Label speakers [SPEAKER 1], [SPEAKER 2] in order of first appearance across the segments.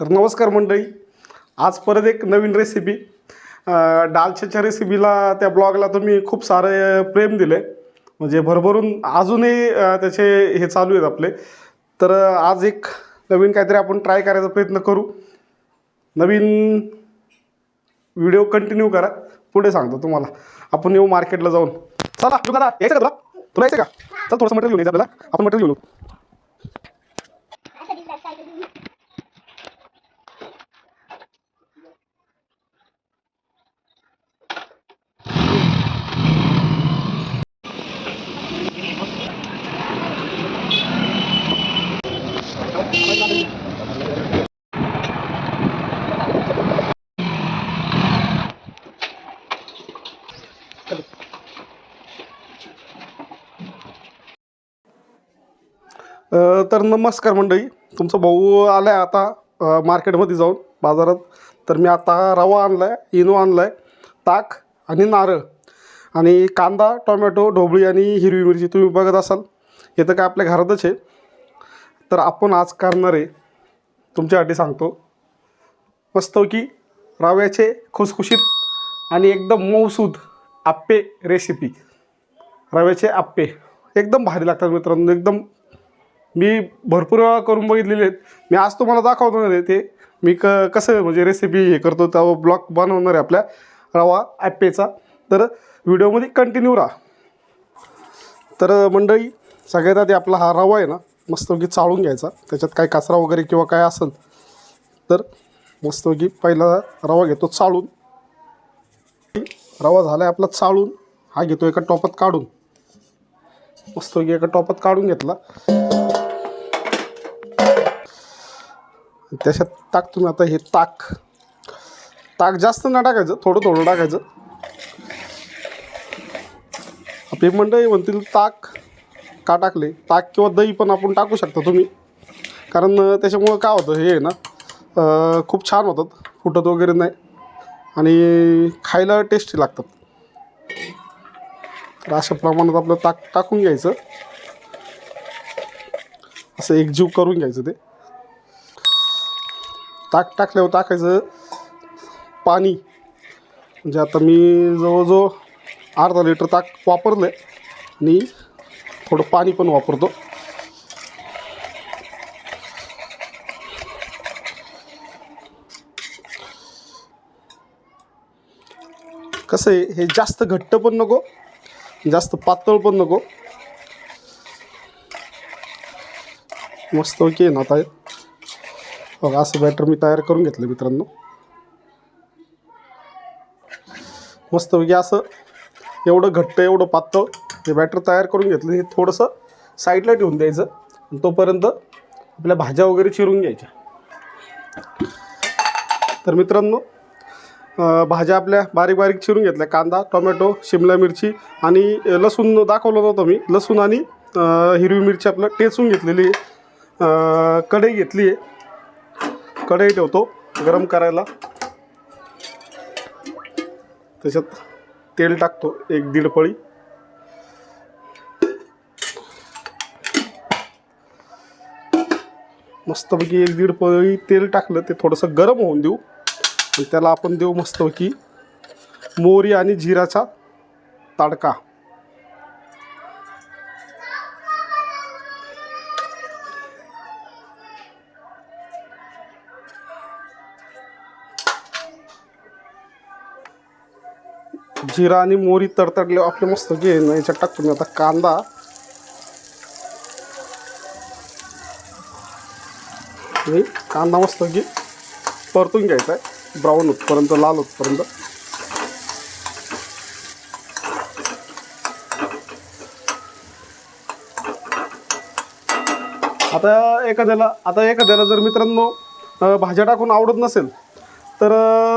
[SPEAKER 1] तर नमस्कार मंडळी. आज परत एक नवीन रेसिपी अं, डालच्याच्या रेसिपीला त्या ब्लॉगला तुम्ही खूप सारे प्रेम दिले. म्हणजे भरभरून अजूनही त्याचे हे चालू आहेत आपले. तर आज एक नवीन काहीतरी आपण ट्राय करायचा प्रयत्न करू. नवीन व्हिडिओ कंटिन्यू करा. पुढे सांगतो तुम्हाला. आपण येऊ मार्केटला जाऊन. चला तू यायचं का तुला? तुला यायचं का? चल थोडंसं मटेरियल घेऊन आपल्याला. आपण मटेरियल घेऊन तर नमस्कार मंडळी. तुमचा भाऊ आला आहे आता मार्केटमध्ये जाऊन बाजारात. तर मी आता रवा आणला आहे इनो आणला आहे ताक आणि नारळ आणि कांदा टोमॅटो ढोबळी आणि हिरवी मिरची तुम्ही बघत असाल. हे तर काय आपल्या घरातच आहे. तर आपण आज करणार आहे तुमच्यासाठी सांगतो. मस्त की रव्याचे खुसखुशीत आणि एकदम मऊसूद आप्पे रेसिपी रव्याचे आप्पे. एकदम भारी लागतात मित्रांनो एकदम मी भरपूर वेळा करून बघितलेले आहेत. मी आज तुम्हाला दाखवतो ना ते. मी क कसं म्हणजे रेसिपी हे करतो त्या ब्लॉग बनवणार आहे आपल्या रवा ॲप्पेचा तर व्हिडिओमध्ये कंटिन्यू राहा. तर मंडळी सगळ्यात आधी आपला हा रवा आहे ना मस्तपैकी चाळून घ्यायचा. त्याच्यात काय कचरा वगैरे किंवा काय असेल तर मस्तपैकी पहिला रवा घेतो चाळून. रवा झाला आहे आपला चाळून. हा घेतो एका टॉपात काढून. मस्तपैकी एका टॉपात काढून घेतला. त्याच्यात ताक तुम्ही आता हे ताक. ताक जास्त ना टाकायचं थोडं थोडं टाकायचं. आपली मंडळी म्हणतील ताक का टाकले? ताक किंवा दही पण आपण टाकू शकता तुम्ही. कारण त्याच्यामुळं काय होतं हे आहे ना खूप छान होतात फुटत वगैरे नाही. आणि खायला टेस्टी लागतात. तर अशा प्रमाणात आपलं ताक टाकून घ्यायचं. असं एकजीव करून घ्यायचं ते. ताक टाकल्यावर टाकायचं पाणी. म्हणजे आता मी जवळजवळ अर्धा लिटर ताक वापरलं आहे आणि थोडं पाणी पण वापरतो. कसं आहे हे जास्त घट्ट पण नको जास्त पातळ पण नको. मस्त ओके ना आता बघा असं बॅटर मी तयार करून घेतलं मित्रांनो. मस्तपैकी असं एवढं घट्ट एवढं पातळ हे बॅटर तयार करून घेतलं. हे थोडंसं साईडला ठेवून द्यायचं. आणि तोपर्यंत आपल्या भाज्या वगैरे चिरून घ्यायच्या. तर मित्रांनो भाज्या आपल्या बारीक बारीक चिरून घेतल्या. कांदा टोमॅटो शिमला मिरची आणि लसूण दाखवलं नव्हतं मी. लसूण आणि हिरवी मिरची आपलं टेचून घेतलेली आहे. कढई घेतली आहे. कढई ठेवतो गरम करायला. त्याच्यात तेल टाकतो एक दीड पळी. मस्तपैकी एक दीड पळी तेल टाकलं ते थोडंसं गरम होऊन देऊ. आणि त्याला आपण देऊ मस्तपैकी मोहरी आणि जिराचा तडका. जिरा आणि मोरी तडतडले आपले मस्त जे याच्यात टाकतो मी आता. कांदा. नाही कांदा मस्त की परतून घ्यायचा आहे. ब्राऊन होतपर्यंत लाल होतपर्यंत. आता एखाद्याला आता एखाद्याला जर मित्रांनो भाज्या टाकून आवडत नसेल तर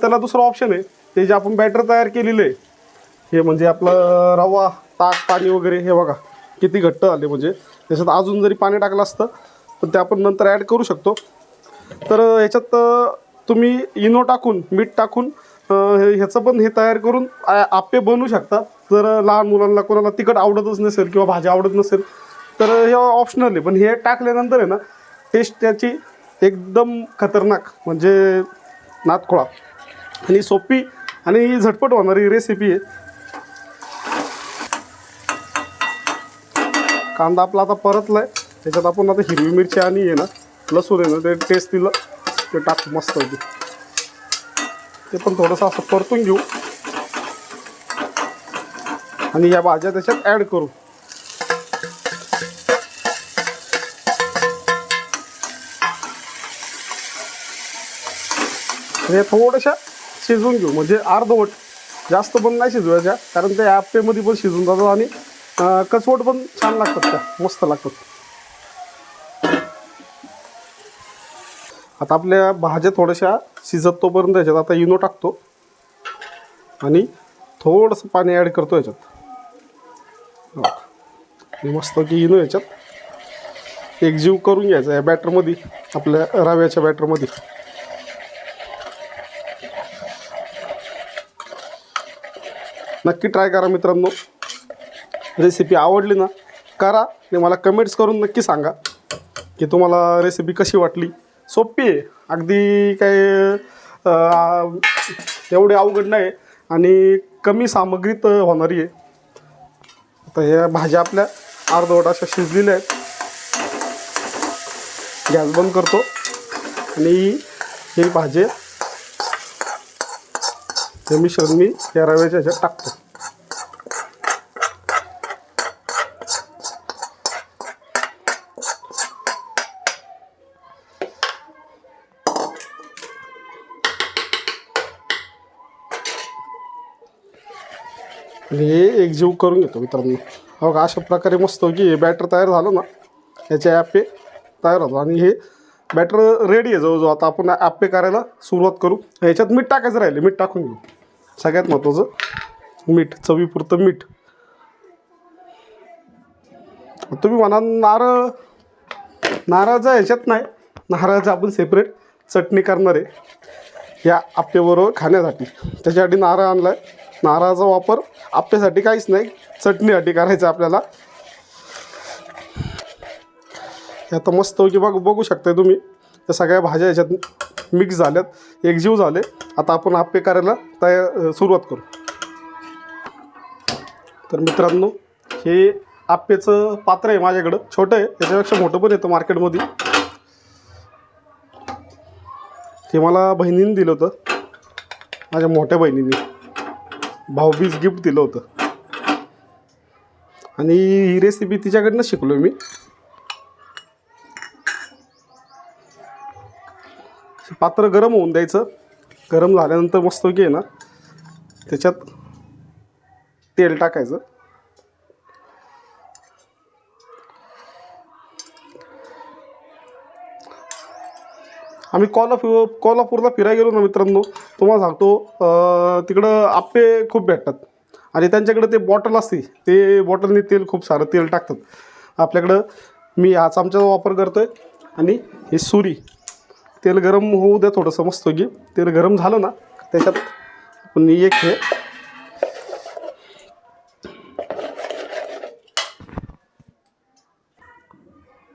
[SPEAKER 1] त्याला दुसरं ऑप्शन आहे. ते जे आपण बॅटर तयार केलेलं आहे हे म्हणजे आपलं रवा ताक पाणी वगैरे हे बघा किती घट्ट आले म्हणजे. त्याच्यात अजून जरी पाणी टाकलं असतं पण ते आपण नंतर ॲड करू शकतो. तर ह्याच्यात तुम्ही इनो टाकून मीठ टाकून हे- ह्याचं पण हे तयार करून आप्पे बनवू शकता. जर लहान मुलांना कोणाला तिखट आवडतच नसेल किंवा भाजी आवडत नसेल तर हे ऑप्शनल आहे. पण हे टाकल्यानंतर आहे ना टेस्ट त्याची एकदम खतरनाक. म्हणजे नातखोळा. आणि सोपी आणि झटपट होणारी रेसिपी आहे. कांदा आपला आता परतलाय. त्याच्यात आपण आता हिरवी मिरची आणि आहे ना लसूण आहे ना ते टेस्ट दिलं. ते टाकू मस्त होती ते पण थोडंसं असं परतून घेऊ. आणि या भाज्या त्याच्यात ॲड करू. हे थोड्याशा शिजवून घेऊ. म्हणजे अर्धवट. जास्त पण नाही शिजवायच्या कारण त्या आप्पेमध्ये पण शिजून जातात आणि कसवट पण छान लागतात त्या. मस्त लागतात. आता आपल्या भाज्या थोड्याशा शिजत तोपर्यंत याच्यात आता इनो टाकतो. आणि थोडंसं पाणी ॲड करतो याच्यात. आणि मस्त की इनो याच्यात एकजीव करून घ्यायचा या बॅटरमध्ये आपल्या रव्याच्या बॅटरमध्ये. नक्की ट्राय करा मित्रांनो. रेसिपी आवडली ना करा आणि मला कमेंट्स करून नक्की सांगा की तुम्हाला रेसिपी कशी वाटली. सोपी आहे. अगदी काय एवढे अवघड नाही आणि कमी सामग्रीत होणारी आहे. आता ह्या भाज्या आपल्या अर्धवट अशा शिजलेल्या आहेत. गॅस बंद करतो आणि हे भाजी हे मिश्रण मी या रव्याच्या ह्याच्यात टाकतो. आणि हे एकजीव करून घेतो मित्रांनो. हो का अशा प्रकारे मस्त की हे बॅटर तयार झालं ना. याचे ॲपे तयार होतं आणि हे बॅटर रेडी आहे जवळजवळ. आता आपण ॲपे करायला सुरुवात करू. ह्याच्यात मीठ टाकायचं राहिले मीठ टाकून घेऊ. सगळ्यात महत्त्वाचं मीठ चवीपुरतं मीठ. तुम्ही म्हणा नारळ नारळाचा ह्याच्यात नाही. नारळाचं आपण सेपरेट चटणी करणार आहे. या आप्पेबरोबर खाण्यासाठी. त्याच्यासाठी नारळ आणला आहे नारळाचा वापर आप्यासाठी काहीच नाही चटणीसाठी करायचं आपल्याला. हे आता मस्त की बघ बघू शकताय तुम्ही. या सगळ्या भाज्या याच्यात मिक्स झाल्यात एकजीव झाले. आता आपण आप्पे करायला तयार सुरुवात करू. तर मित्रांनो हे आप्पेचं पात्र आहे माझ्याकडं. छोटं आहे याच्यापेक्षा मोठं पण येतं मार्केटमध्ये. ते मला बहिणीने दिलं होतं. माझ्या मोठ्या बहिणीने. भाऊबीज गिफ्ट दिलं होतं. आणि ही रेसिपी तिच्याकडनं शिकलो मी. पात्र गरम होऊन द्यायचं. गरम झाल्यानंतर मस्त की आहे ना त्याच्यात तेल टाकायचं. आम्ही कोल्हापूर कोल्हापूरला फिरायला गेलो ना मित्रांनो तुम्हाला सांगतो तिकडं आप्पे खूप भेटतात. आणि त्यांच्याकडे ते बॉटल असते ते बॉटलनी तेल खूप सारं तेल टाकतात. आपल्याकडं मी हा चमच्याचा वापर करतो आहे आणि ही सुरी तेल गरम होऊ द्या थोडंसं मस्त की. तेल गरम झालं ना त्याच्यात आपण एक हे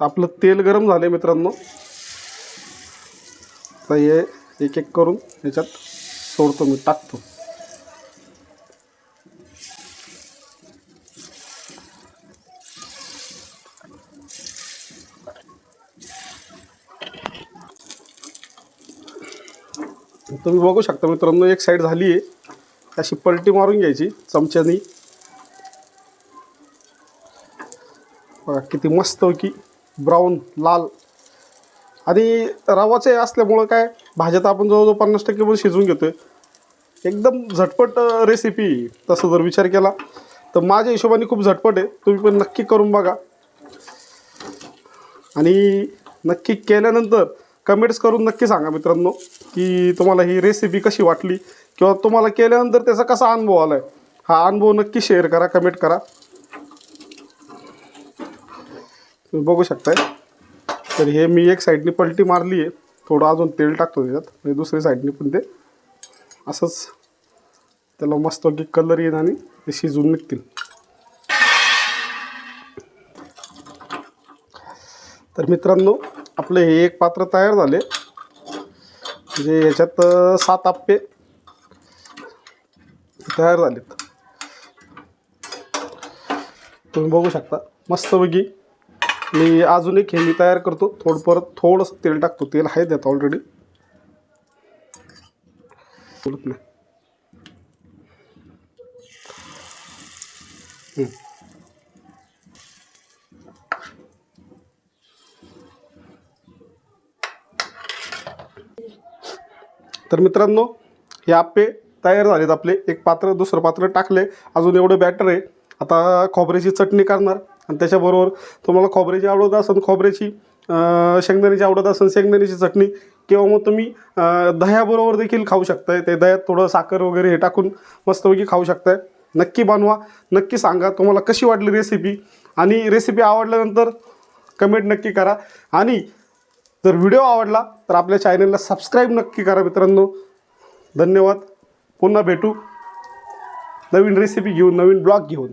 [SPEAKER 1] आपलं तेल गरम झालं मित्रांनो. हे एक एक करून याच्यात सोडतो मी टाकतो. तुम्ही बघू शकता मित्रांनो एक साईड झाली आहे. अशी पलटी मारून घ्यायची चमच्यानी. बघा किती मस्त की ब्राऊन लाल. आणि रवाचे असल्यामुळं काय भाज्या तर आपण जवळजवळ पन्नास टक्के पण शिजवून घेतोय. एकदम झटपट रेसिपी तसं जर विचार केला तर माझ्या हिशोबाने खूप झटपट आहे. तुम्ही पण नक्की करून बघा. आणि नक्की केल्यानंतर कमेंट्स करून नक्की सांगा मित्रांनो की तुम्हाला ही रेसिपी कशी वाटली? किंवा तुम्हाला केल्यानंतर त्याचा कसा अनुभव आला आहे हा अनुभव नक्की शेअर करा कमेंट करा. तुम्ही बघू शकताय. तर हे मी एक साईडनी पलटी मारली आहे थोडं अजून तेल टाकतो त्याच्यात. म्हणजे दुसऱ्या साईडने पण ते. असंच त्याला मस्त की कलर येईल आणि ते शिजून निघतील. तर मित्रांनो आपले हे एक पात्र तयार झाले. म्हणजे याच्यात सात आप्पे तयार झालेत. तुम्ही बघू शकता. मस्तपैकी मी अजून एक हे मी तयार करतो. थोडं परत थोडंसं तेल टाकतो. तेल आहे त्यात ऑलरेडी बोलत नाही. तर मित्रांनो हे आप्पे तयार झालेत आपले. एक पात्र दुसरं पात्र टाकले. अजून एवढं बॅटर आहे. आता खोबऱ्याची चटणी करणार. आणि त्याच्याबरोबर तुम्हाला खोबऱ्याची आवडत असेल खोबऱ्याची शेंगदाण्याची आवडत असेल शेंगदाण्याची चटणी किंवा मग तुम्ही दह्याबरोबर देखील खाऊ शकताय. ते दह्यात थोडं साखर वगैरे हे टाकून मस्तपैकी खाऊ शकताय. नक्की बनवा नक्की सांगा तुम्हाला कशी वाटली रेसिपी आणि रेसिपी आवडल्यानंतर कमेंट नक्की करा. आणि जर व्हिडिओ आवडला तर आपल्या चॅनलला सबस्क्राईब नक्की करा मित्रांनो. धन्यवाद. पुन्हा भेटू. नवीन रेसिपी घेऊन नवीन ब्लॉग घेऊन.